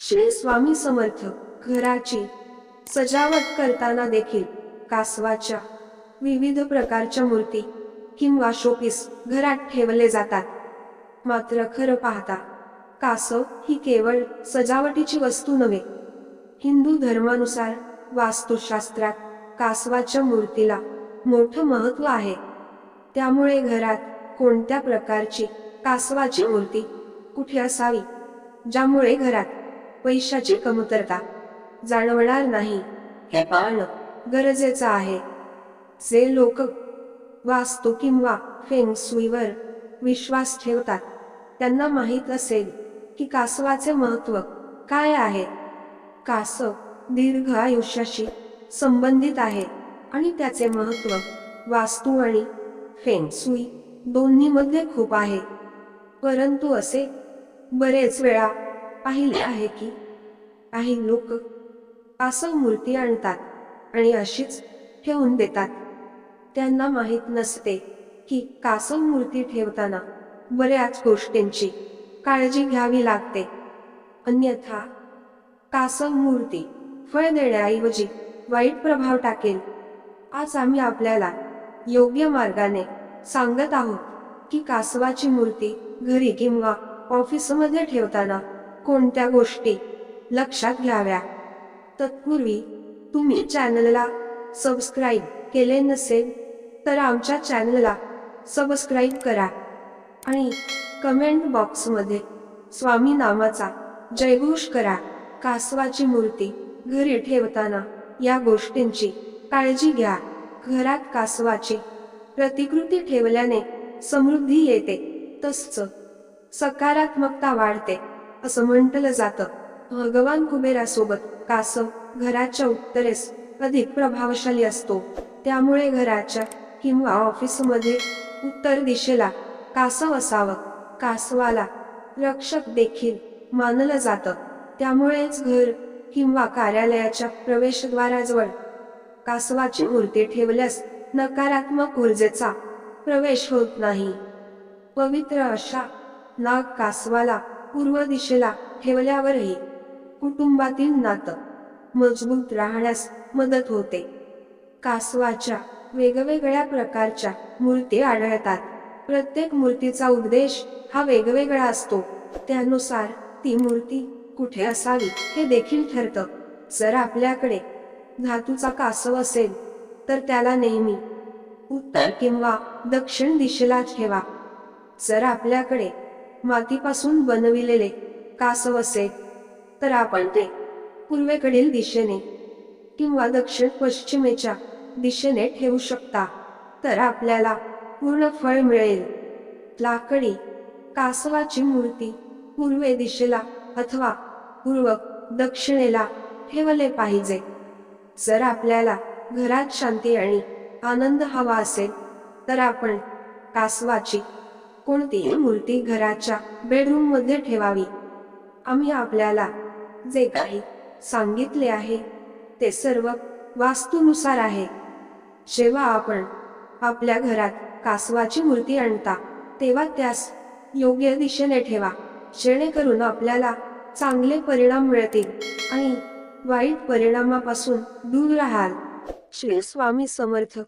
श्री स्वामी समर्थ घराची सजावट करताना देखील कासवाच्या विविध प्रकारच्या मूर्ती किंवा शोपीस घरात ठेवले जातात. मात्र खरं पाहता कासव ही केवळ सजावटीची वस्तू नव्हे हिंदू धर्मानुसार वास्तुशास्त्रात कासवाच्या मूर्तीला मोठं महत्त्व आहे. त्यामुळे घरात कोणत्या प्रकारची कासवाची मूर्ती कुठे असावी ज्यामुळे घरात पैशाची कमतरता जाणवणार नाही. हे पाहणं गरजेचं आहे. जे लोक वास्तू किंवा फेंगसुईवर विश्वास ठेवतात त्यांना माहीत असेल की कासवाचे महत्त्व काय आहे. कासव दीर्घ आयुष्याशी संबंधित आहे आणि त्याचे महत्त्व वास्तू आणि फेंगसुई दोन्हीमध्ये खूप आहे. परंतु असे बरेच वेळा पाहिले आहे की काही लोक पासव मूर्ती आणतात आणि अशीच ठेवून देतात. त्यांना माहीत नसते की कासव मूर्ती ठेवताना बऱ्याच गोष्टींची काळजी घ्यावी लागते. अन्यथा कासव मूर्ती फळ देण्याऐवजी वाईट प्रभाव टाकेल. आज आम्ही आपल्याला योग्य मार्गाने सांगत आहोत की कासवाची मूर्ती घरी किंवा ऑफिसमध्ये ठेवताना कोणत्या गोष्टी लक्षात घ्याव्या? तत्पूर्वी तुम्ही चॅनलला सबस्क्राईब केले नसेल तर आमच्या चॅनलला सबस्क्राईब करा आणि कमेंट बॉक्समध्ये स्वामी नामाचा जयघोष करा. कासवाची मूर्ती घरी ठेवताना या गोष्टींची काळजी घ्या. घरात कासवाची प्रतिकृती ठेवल्याने समृद्धी येते तसच सकारात्मकता वाढते. असं म्हटलं जातं. भगवान कुबेरासोबत कासव घराच्या उत्तरेस अधिक प्रभावशाली असतो. त्यामुळे घराच्या किंवा ऑफिसमध्ये उत्तर दिशेला कासव असावं. कासवाला रक्षक देखील मानलं जातं. त्यामुळेच घर किंवा कार्यालयाच्या प्रवेशद्वाराजवळ कासवाची मूर्ती ठेवल्यास नकारात्मक ऊर्जेचा प्रवेश होत नाही. पवित्र अशा नाग कासवाला पूर्व दिशेला ठेवल्यावरही कुटुंबातील नातं मजबूत राहण्यास मदत होते. कासवाच्या वेगवेगळ्या प्रकारच्या मूर्ती आढळतात. प्रत्येक मूर्तीचा उद्देश हा वेगवेगळा असतो. त्यानुसार ती मूर्ती कुठे असावी हे देखील ठरतं. जर आपल्याकडे धातूचा कासव असेल तर त्याला नेहमी उत्तर किंवा दक्षिण दिशेला ठेवा. जर आपल्याकडे मातीपासून बनविलेले कासव असेल तर आपण ते पूर्वेकडील दिशेने किंवा दक्षिण पश्चिमेच्या दिशेने ठेवू शकता. तर आपल्याला पूर्ण फळ मिळेल. लाकडी कासवाची मूर्ती पूर्वे दिशेला अथवा पूर्व दक्षिणेला ठेवले पाहिजे. जर आपल्याला घरात शांती आणि आनंद हवा असेल तर आपण कासवाची कोणतीही मूर्ती घराच्या बेडरूममध्ये ठेवावी. आम्ही आपल्याला जे काही सांगितले आहे ते सर्व वास्तूनुसार आहे. जेव्हा आपण आपल्या घरात कासवाची मूर्ती आणता तेव्हा त्यास योग्य दिशेने ठेवा जेणेकरून आपल्याला चांगले परिणाम मिळतील आणि वाईट परिणामापासून दूर राहाल. श्री स्वामी समर्थ.